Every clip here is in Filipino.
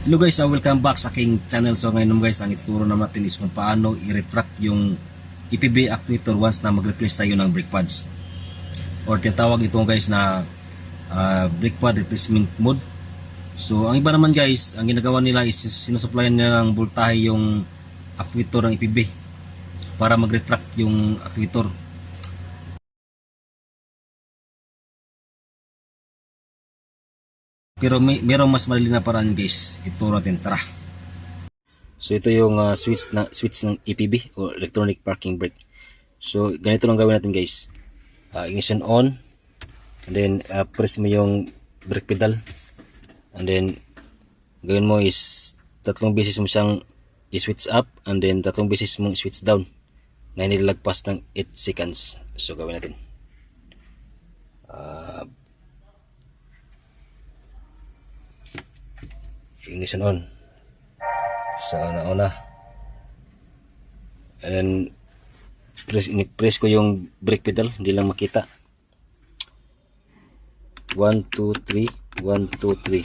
Hello guys, uh, welcome back sa aking channel. So ngayon guys, ang ituturo naman natin is kung paano i-retract yung EPB actuator once na mag-replace tayo ng brake pads. Or tinatawag ito guys na uh, brake pad replacement mode. So ang iba naman guys, ang ginagawa nila is sinusuplayan nila ng voltahe yung actuator ng EPB para mag-retract yung actuator. Pero may merong mas malili na paraan guys. Ituro natin, tara. So ito yung uh, switch na switch ng EPB o electronic parking brake. So ganito lang gawin natin guys. Uh, ignition on and then uh, press mo yung brake pedal and then gawin mo is tatlong beses mo siyang i-switch up and then tatlong beses mong switch down na nilagpas ng 8 seconds. So gawin natin. Uh, ignition on sa una-una and press, press ko yung brake pedal hindi lang makita. 1, 2, 3 1, 2, 3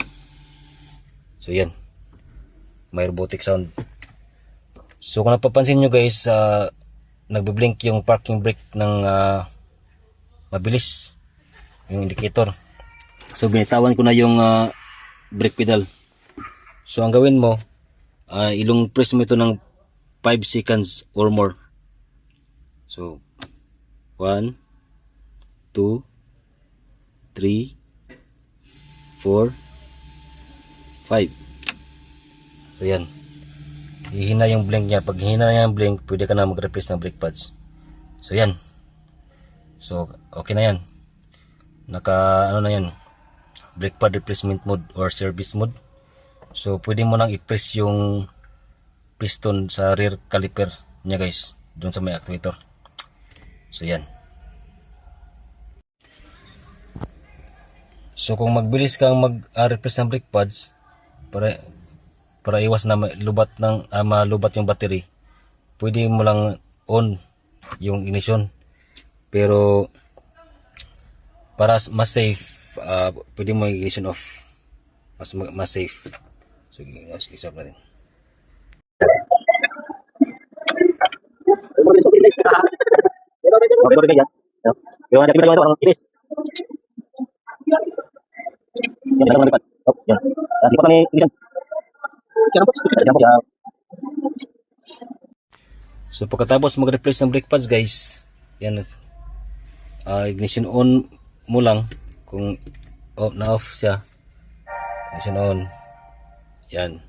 so yan. May robotic sound. So kung napapansin nyo guys uh, nagbe-blink yung parking brake ng uh, mabilis. Yung indicator. So binitawan ko na yung uh, brake pedal So ang gawin mo, uh, ilong press mo ito ng 5 seconds or more. So 1 2 3 4 5 So yan. Hihina yung blink niya. Pag hihina na yung blink, pwede ka na mag-replace ng brake pads. So yan. So okay na yan. Naka ano na yan. Brake pad replacement mode or service mode. So, pwede mo nang i-press yung piston sa rear caliper niya guys. Doon sa may actuator. So, yan. So, kung magbilis kang mag-replace ng brake pads, para, para iwas na lubat ng, ah, malubat yung battery, pwede mo lang on yung ignition. Pero, para mas safe, ah, pwede mo ignition off. Mas, mas safe. Sige, mas isap natin. Oke, boleh ya. Yo, ada kita itu iris. Yang ada lipat. Oh, kami ya. So pagkatapos mag-replace ng brake pads guys, yan ah, ignition on mo lang kung off na off siya. Ignition on. Yan.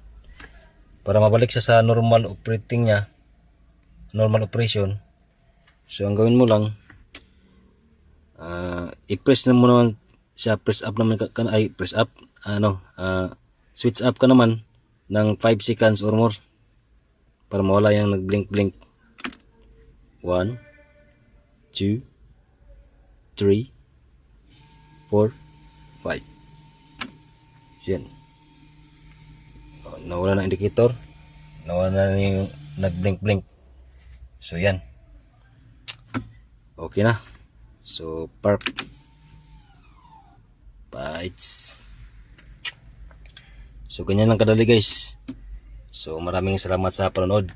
Para mabalik siya sa normal operating niya, normal operation. So ang gawin mo lang ah, i-press na mo siya, press up naman ka, ay press up, ano, ah, switch up ka naman ng 5 seconds or more para mawala yung nag-blink-blink. 1, 2, 3, 4, 5. Yan. Nawala na indicator. Nawala na yung nag-blink-blink. So, yan. Okay na. So, park. Bites. So, ganyan lang kadali guys. So, maraming salamat sa panonood.